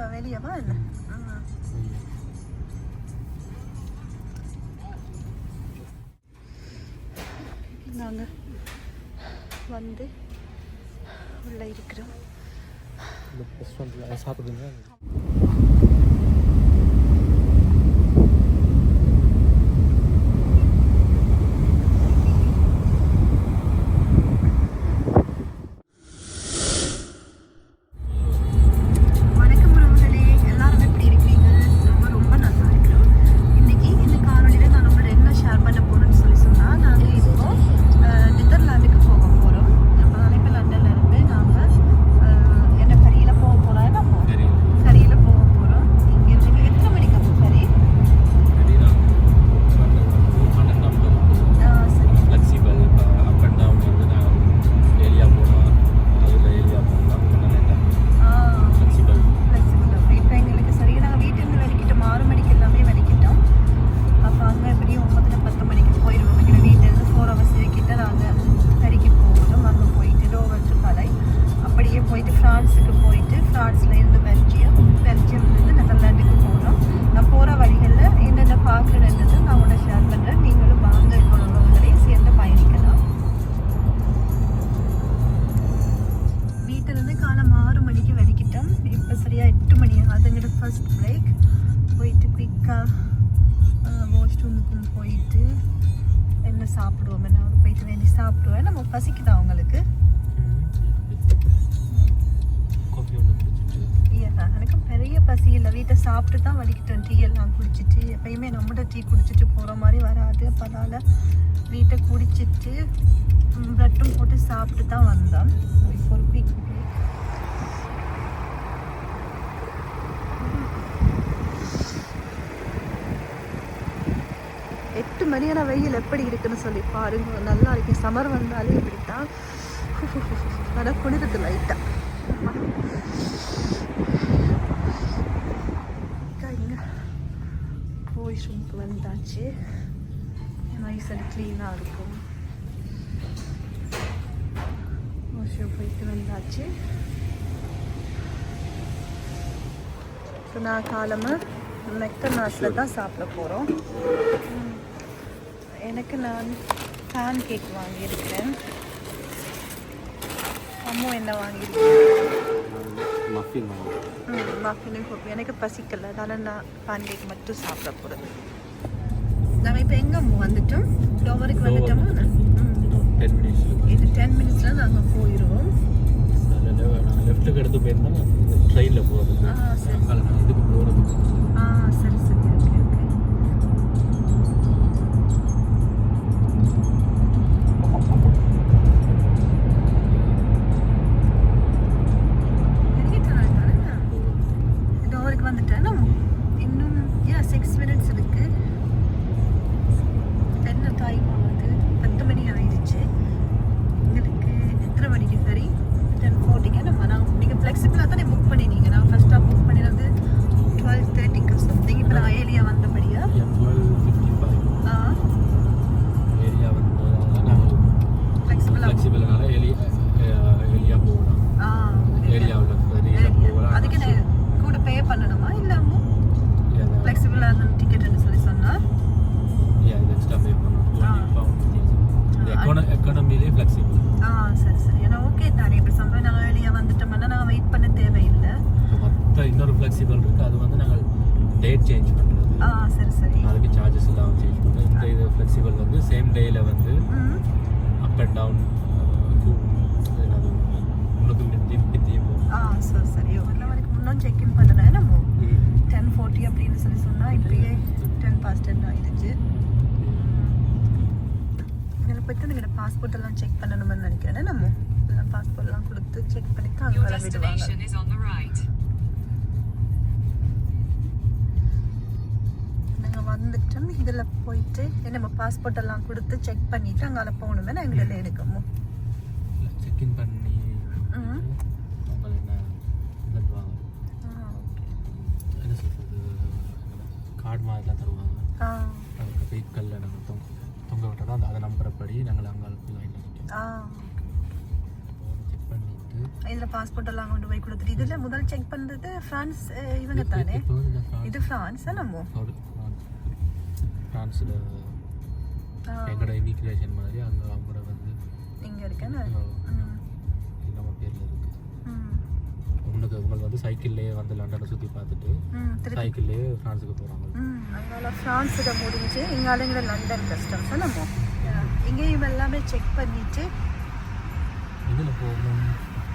அப்படிக்கா வெளியவா ஆ. நாங்கள் வந்து உள்ளே இருக்கிறோம் சாப்பிடுங்க ஃபர்ஸ்ட் பிரேக் போயிட்டு குயிக்காக வாஷ் ரூமுக்கும் போயிட்டு என்ன சாப்பிடுவோம் என்ன போயிட்டு வேண்டி சாப்பிடுவேன் நம்ம பசிக்குதா அவங்களுக்கு? எனக்கு பெரிய பசி இல்லை. வீட்டை சாப்பிட்டு தான் வலிக்கிட்டோம் டீ எல்லாம் குடிச்சிட்டு. எப்பயுமே நம்மகிட்ட டீ குடிச்சிட்டு போகிற மாதிரி வராது. அப்போ அதனால் வீட்டை குடிச்சிட்டு ப்ரெட்டும் போட்டு சாப்பிட்டு தான் வந்தோம் இப்போ ஒரு குயிக் பிரேக் எட்டு மணியான வெயில் எப்படி இருக்குன்னு சொல்லி பாருங்க. நல்லா இருக்கு. சம்மர் வந்தாலே இப்படித்தான். நல்லா குளிருது லைட்டாக போய் ரூமுக்கு வந்தாச்சு. நைஸ் அண்ட் க்ளீனாக இருக்கும். வாஷ்ரூம் போயிட்டு வந்தாச்சு. இப்போ நான் காலமாக மெக்டனாஸில் தான் சாப்பிட போகிறோம் எனக்கு நான் பேன் கேக் வாங்கியிருக்கிறேன். அம்மா என்ன வாங்கியிருக்கேன் மஃபின் ம் மஃபினும் கோப்பி எனக்கு பசிக்கல. அதனால் நான் பேன் கேக் மட்டும் சாப்பிட போகிறேன் நம்ம இப்போ எங்கே வந்துட்டோம்? டோவருக்கு வந்துட்டோமா? இது டென் மினிட்ஸில் நாங்கள் போயிடுவோம் லெஃப்ட்டுக்கு எடுத்து போயிருந்தோம் ட்ரெயினில் நான் இதுக்கு போகிறதுக்கு ஆ சரி சரி. போகும் ஆ சரி சரி. ஒரு வரைக்கும் முன்னும் செக் இன் என்னமோ டென் ஃபோர்ட்டி அப்படின்னு சொல்லி சொன்னால் இப்பயே டென் பாஸ்ட் டென் ஆயிடுச்சு. இதில் போய்ட்டு எங்களோட பாஸ்போர்ட் எல்லாம் செக் பண்ணணும்னு நினைக்கிறேன். நம்ம எல்லாம் பாஸ்போர்ட் எல்லாம் கொடுத்து செக் பண்ணிட்டு அங்கே Your வர விடுவாங்க வந்துட்டோம் இதில் போயிட்டு நம்ம பாஸ்போர்ட் எல்லாம் கொடுத்து செக் பண்ணிட்டு அங்கே போகணுமே நான் எங்களை எடுக்கமோ? செக்இன் பண்ணி கார்டு மாதிரிலாம் தருவாங்க. அதுக்கு வெஹிக்கலில் நாங்கள் தொங்க தொங்க விட்டோம் அந்த அதை நம்புறப்படி நாங்கள் அங்கே லைனில் நிற்கிறோம் இதில் பாஸ்போர்ட் எல்லாம் கொண்டு போய் கொடுத்துட்டு இதில் முதல் செக் பண்ணுறது ஃப்ரான்ஸ் அஹ், இவங்க தானே? இது ஃப்ரான்ஸ். நம்ம ஃப்ரான்ஸில் எங்களோட இமிக்ரேஷன் மாதிரி அங்கே அவங்களோட வந்து இங்கே இருக்கேன்னு அஹ், நம்ம பேரில் இருக்குது உங்களுக்கு இவங்க வந்து சைக்கிள்லேயே வந்து லண்டனை சுற்றி பார்த்துட்டு சைக்கிள்லேயே ஃப்ரான்ஸுக்கு போகிறாங்க அதனால ஃப்ரான்ஸில் முடிஞ்சு இங்காலங்கிற லண்டன் கஸ்டம்ஸ் நம்ம இங்கேயும் எல்லாமே செக் பண்ணிட்டு இதில் போகணும்?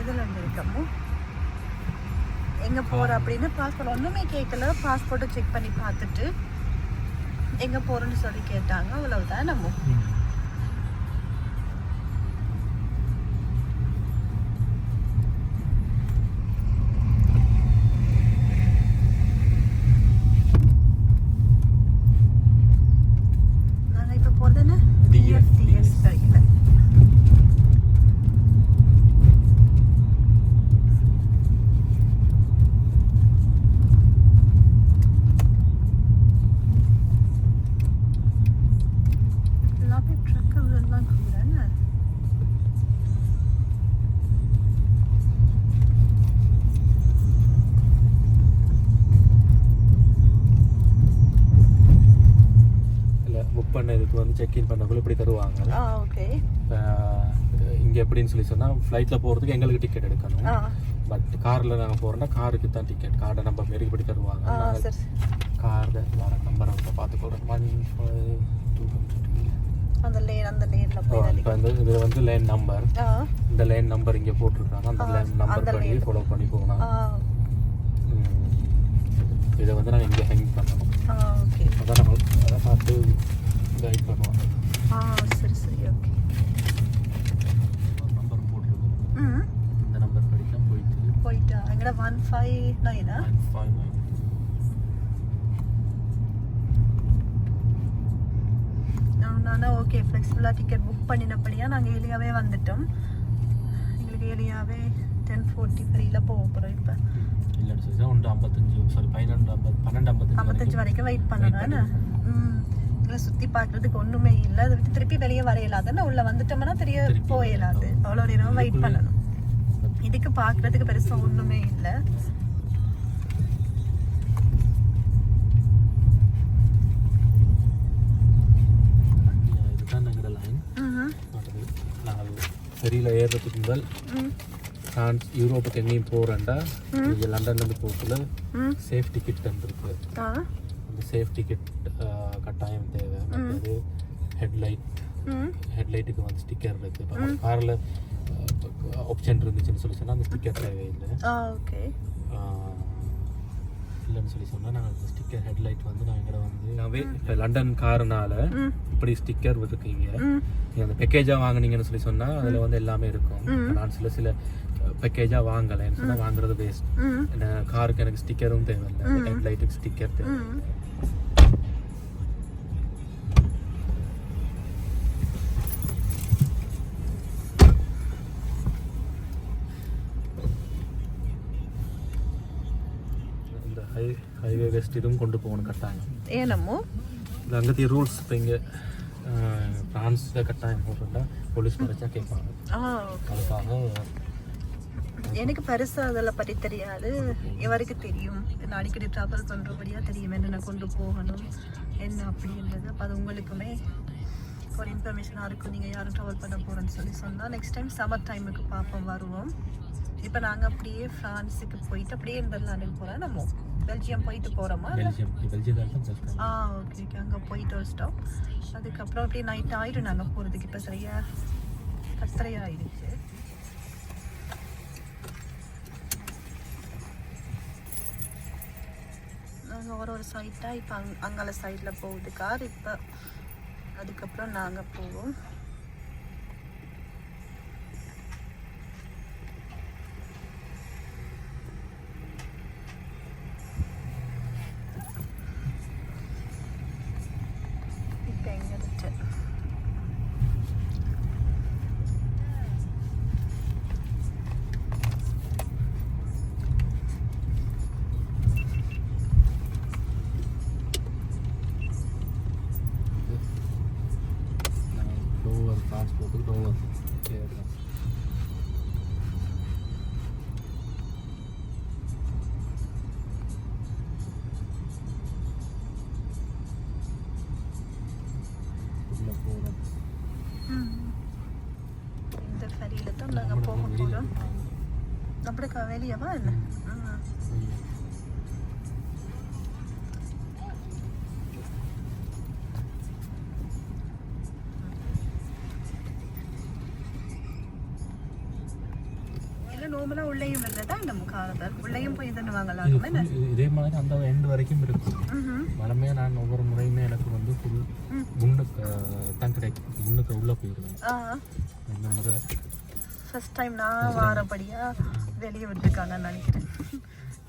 இதில் இருக்கமோ எங்கே போகிற அப்படின்னு பாஸ்போர்ட் ஒன்றுமே கேட்கல பாஸ்போர்ட்டை செக் பண்ணி பார்த்துட்டு எங்கே போகிறோன்னு சொல்லி கேட்டாங்க. அவ்வளவுதான் நம்ம நாங்கள் இப்போ போகிறதுன்னு DFDS. டிஎஃப்டிஎஸ் கிடைக்கல எல்லாமே ட்ரக்கு எல்லாம் கூடாது இல்லை புக் வந்து செக்இன் பண்ணக்குள்ள இப்படி தருவாங்க. ஓகே இங்கே எப்படின்னு சொல்லி சொன்னால் ஃப்ளைட்டில் போகிறதுக்கு எங்களுக்கு டிக்கெட் எடுக்கணும். பட் காரில் நாங்கள் போகிறோம்னா காருக்கு தான் டிக்கெட் கார்டை நம்ம மாரி இப்படி தருவாங்க. ஆ நாங்கள் சரி கார் வர நம்பரை இப்போ பார்த்துக்கொள்கிறோம் ஒன் ஃபைவ் டூ அந்த லேன் அந்த லேனில் போய் இப்போ வந்து இதில் வந்து லேன் நம்பர் இந்த லேன் நம்பர் இங்கே போட்டிருக்காங்க. அந்த லேன் நம்பர் படி. ஃபாலோ பண்ணி போகலாம். இதை வந்து நாங்கள் இங்கே ஹேங் பண்ணணும். அதான் நம்ம அதை பார்த்து கைட் பண்ணுவோம் ஆ சரி சரி ஓகே நம்பர் போட்டிருக்கோம் ம். இந்த நம்பர் படி தான் போயிட்டு. போயிட்டா? எங்கட ஒன் ஃபைவ் நைனா நைன் ஃபைவ் நைன் ஓகே ஃப்ளெக்சிபிளாக டிக்கெட் புக் பண்ணினபடியாக நாங்கள் ஏலியாவே வந்துட்டோம். எங்களுக்கு ஏலியாவே டென் ஃபோர்ட்டி ஃபைவ்ல போக போகிறோம் இப்போ. சொல்லி ஒன்று ஐம்பத்தஞ்சு சாரி பதினெண்டு ஐம்பது பன்னெண்டு ஐம்பத்தஞ்சு ஐம்பத்தஞ்சு வரைக்கும் வெயிட் என்ன? ம். இதில் சுற்றி பார்க்குறதுக்கு ஒன்றுமே இல்லை. அதை விட்டு திருப்பி வெளியே வர இயலாதுன்னா உள்ளே வந்துட்டோம்னா தெரிய போக இயலாது. அவ்வளோ நேரம் வெயிட் பண்ணணும். இதுக்கு பார்க்குறதுக்கு பெருசாக ஒன்றுமே இல்லை. ஃபெரியில் ஏறுறதுக்கு முதல் ஃப்ரான்ஸ் யூரோப்புக்கு எங்கேயும் போகிறேன்டா இங்கே லண்டன்லேருந்து போகக்குள்ள ம். சேஃப் டிக்கெட் இருக்கு ஆ அந்த சேஃப் டிக்கெட் கட்டாயம் தேவை. மற்றது ஹெட்லைட் ஹெட்லைட்டுக்கு வந்து ஸ்டிக்கர் இருக்குது இப்போ காரில் ஆப்ஷன் இருந்துச்சுன்னு சொல்லி சொன்னால் அந்த ஸ்டிக்கர் தேவையில்லை. ஓகே. இல்லைன்னு சொல்லி சொன்னால் நாங்கள் அந்த ஸ்டிக்கர் ஹெட்லைட் வந்து நான் எங்கட வந்து நாவே இப்போ லண்டன் காருனால இப்படி ஸ்டிக்கர் இருக்கீங்க ம். நீங்கள் அந்த பேக்கேஜாக வாங்குனீங்கன்னு சொல்லி சொன்னால் அதில் வந்து எல்லாமே இருக்கும். நான் சில சில பேக்கேஜாக வாங்கலைன்னு சொன்னால் வாங்குறது வேஸ்ட் ம் என்ன காருக்கு எனக்கு ஸ்டிக்கரும் தேவையில்லை ஹெட்லைட்டுக்கு ஸ்டிக்கர் தேவை ம் இந்த ஹை ஹைவே வெஸ்ட் இதுவும் கொண்டு போகணும் கட்டாயம் ஏனமோ இந்த அங்கத்திய ரூல்ஸ் இப்போ இங்கே ஃப்ரான்ஸில் கட்டாயம் போட்டுருந்தா போலீஸ் மறைச்சா கேட்பாங்க அதுக்காக எனக்கு பெருசா அதெல்லாம் பற்றி தெரியாது. இவருக்கு தெரியும்? நான் அடிக்கடி ட்ராவல் பண்ணுறபடியாக தெரியும். என்னென்ன கொண்டு போகணும்? என்ன அப்படின்றது. அப்போ அது உங்களுக்குமே ஒரு இன்ஃபர்மேஷனாக இருக்கும். நீங்கள் யாரும் ட்ராவல் பண்ண போகிறேன்னு சொல்லி சொன்னால் நெக்ஸ்ட் டைம் சம்மர் டைமுக்கு பார்ப்போம் வருவோம். இப்போ நாங்கள் அப்படியே ஃப்ரான்ஸுக்கு போயிட்டு அப்படியே நெதர்லாண்டுக்கு போகிறோம் நம்ம பெல்ஜியம் போயிட்டு போகிறோமா ஆ ஓகே ஓகே அங்கே போயிட்டு ஒரு ஸ்டாப் அதுக்கப்புறம் அப்படியே நைட் ஆயிடும். நாங்கள் போகிறதுக்கு இப்போ சரியா பத்தரை ஆயிடுச்சு நாங்கள் ஒரு ஒரு சைட்டாக இப்போ அங் அங்கால சைடில் போகுது கார். இப்போ அதுக்கப்புறம் நாங்கள் போவோம். வெளியவா என்ன ம். இல்ல நார்மலா உள்ளேயும் வந்ததா நம்ம காலத்தில் உள்ளேயும் போய் வாங்கலாம் இது மாதிரி அந்த எண்டு வரைக்கும் இருக்கும் ம்ஹும். வளமே நான் ஒவ்வொரு முறையுமே எனக்கு வந்து ஃபுல் அஹ், தான் கிடைக்கும் முன்னுக்கு உள்ளே போயிடுவேன் இந்த முறை ஃபர்ஸ்ட் டைம் நான் வாரப்படியா வெளியே விட்டுருக்காங்கன்னு நினைக்கிறேன்.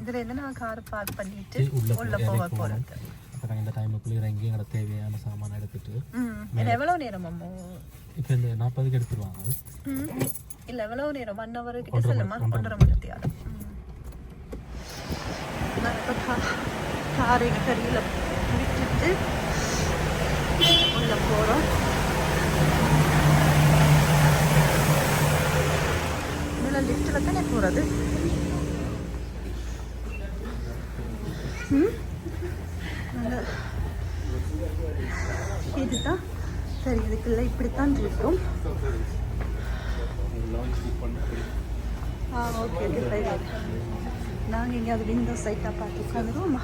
இதுல இருந்து நான் கார் பார்க் பண்ணிட்டு உள்ள போக இறங்கி போறது. போகணும். அப்போ நாங்கள் இந்த டைமுக்குள்ளே இறங்கி எங்களோட தேவையான சாமான் எடுத்துட்டு ம் இது எவ்வளவு நேரம் அம்மோ? இப்போ இந்த நாற்பதுக்கு எடுத்துருவாங்க. இல்ல எவ்வளவு நேரம்? ஒன் ஹவர் கிட்ட செல்லுமா? ஒன்றரை மணி. நேரம். நான் இப்போ கார் எங்கள் கரியில் விட்டுட்டு உள்ள போகிறோம் இதில் கூடாது இதுதான்? சரி இதுக்குள்ள இப்படித்தான் இருக்கும். ஆ ஓகே ஓகே நாங்கள் எங்கேயாவது விண்டோ சைட்டாக பார்த்து உட்காந்துருவோமா?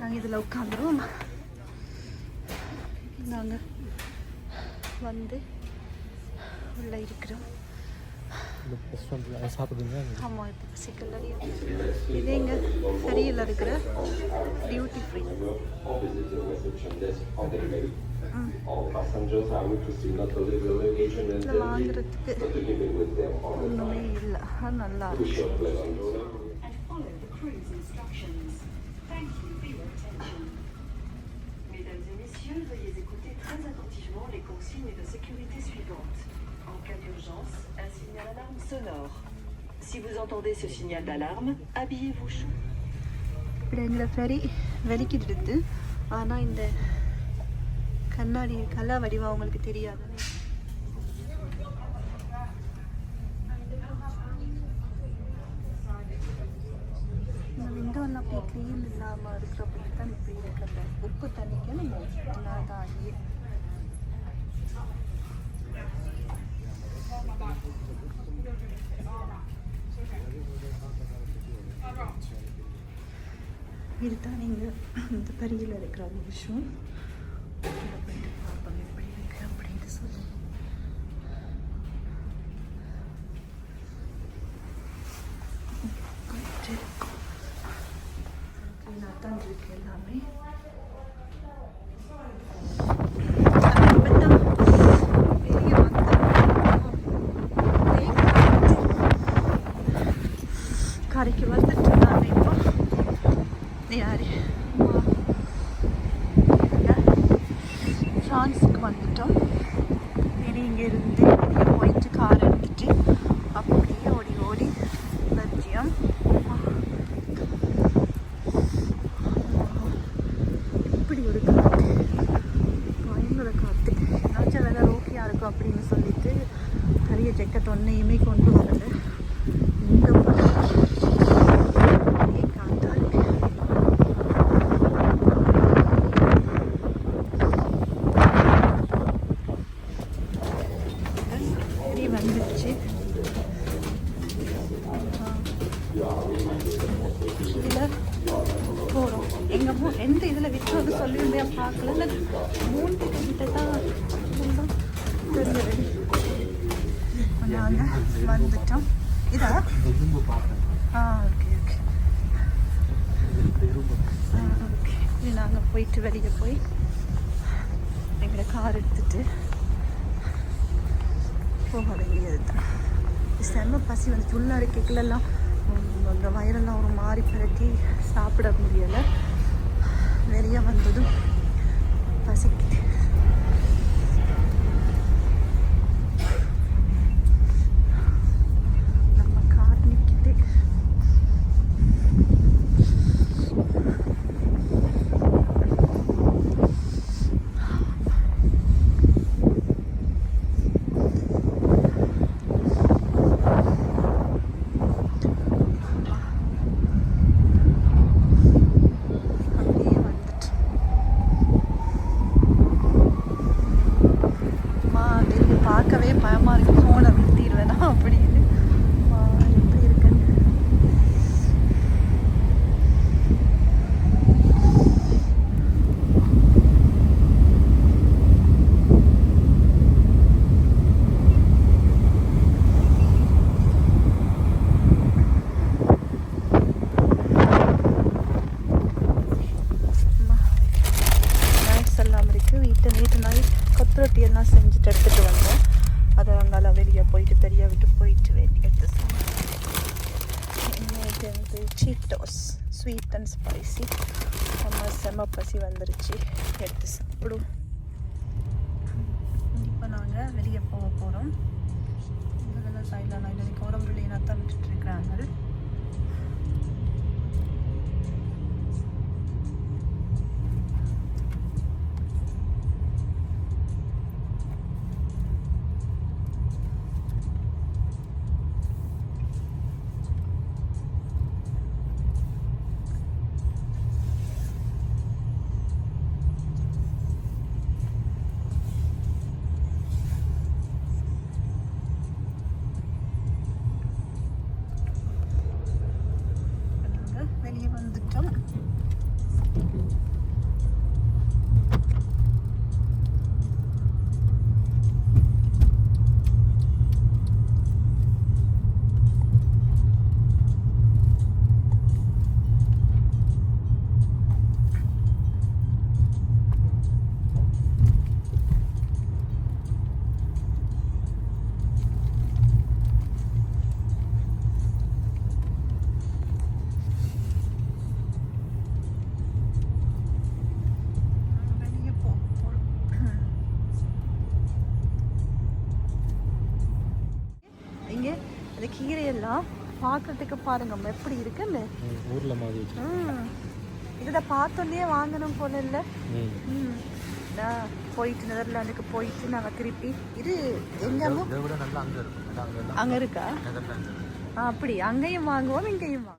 நாங்கள் இதில் உட்காந்துருவோமா? நாங்கள் வந்து உள்ளே இருக்கிறோம். ஆமாம் இப்போ பசிக்கல இது எங்க இருக்கிற duty free All passengers are requested not to leave the luggage and இதில் வாங்குறதுக்கு ஒன்றுமே இல்லை. நல்லா இருக்கு. Sonore. Si vous entendez ce signal d'alarme, habillez-vous chaud. இப்படி எங்களை ஃபெரி வெளிக்கிட்டு ஆனால் இந்த கண்ணாடி கலா வடிவம் அவங்களுக்கு தெரியாது இந்த விண்டோ எல்லாம் அப்படியே க்ளீன் இல்லாமல் இருக்கிறப்படி தான் இப்படி இருக்கிறது உப்பு தண்ணிக்கு நம்ம இல்லாத ஆகி இதுதான் நீங்கள் இந்த பரியில் இருக்கிற ஒரு விஷயம் உள்ள போயிட்டு பார்ப்போம் எப்படி இருக்கு அப்படின்னு சொல்லி போயிட்டு clean-ஆ தான் இருக்கு எல்லாமே அப்பதான் வெளிய வந்து கரைக்கு வந்துட்டு நாம இப்போ யாரு ஃப்ரான்ஸுக்கு வந்துட்டோம். இனி இங்கேருந்து வெளியே போயிட்டு கார் எடுத்துட்டு அப்படியே ஓடி ஓடி பெல்ஜியம் இப்படி ஒரு காற்று பயங்கர காற்று ஏதாச்சும் வெதர் ஓகேயா இருக்கும் அப்படின்னு சொல்லிட்டு நிறைய ஜெக்கெட் ஒன்றையுமே கொண்டு வரல இந்த பக்கம் ஒரே காற்றா இருக்கு சரி வந்துடுச்சு இதில் போகிறோம் எங்கள் மூ எந்த இதில் விற்றது சொல்லியிருந்தேன் பார்க்கல இல்லை மூணு கிட்ட தான் இருந்தோம். தெரிஞ்சது நாங்கள் வந்துட்டோம் இதா ஆ ஓகே ஓகே ஆ ஓகே இது நாங்கள் போயிட்டு வெளியே போய் எங்களை கார் எடுத்துட்டு போக வேண்டியது தான் செம்ம பசி வந்து உள்ளார இருக்கைக்குள்ளெல்லாம் அந்த வயிறெல்லாம் ஒரு மாதிரி பிரட்டி சாப்பிட முடியலை. வெளியே வந்ததும் பசிக்குது. விட்டு போயிட்டு வேன் எடுத்து இன்னைக்கு வந்து சீட்டோஸ் ஸ்வீட் அண்ட் ஸ்பைசி நம்ம செம பசி வந்துருச்சு எடுத்து சாப்பிடும் இப்போ நாங்கள் வெளியே போக போகிறோம் இதில் சைடில் நான் இன்னைக்கு உடம்பு இல்லைன்னா தான் விட்டுட்டு இருக்கிறாங்க பார்க்கறதுக்கு பாருங்க எப்படி இருக்குன்னு. ஊர்ல மாதிரி வச்சு ம். இதை பார்த்தோன்னே வாங்கணும் போல இல்லை? போயிட்டு நெதர்லாண்டுக்கு போயிட்டு நாங்கள் திருப்பி இது நல்லா அங்க இருக்கா? அப்படி அங்கேயும் வாங்குவோம் இங்கேயும் வாங்குவோம்.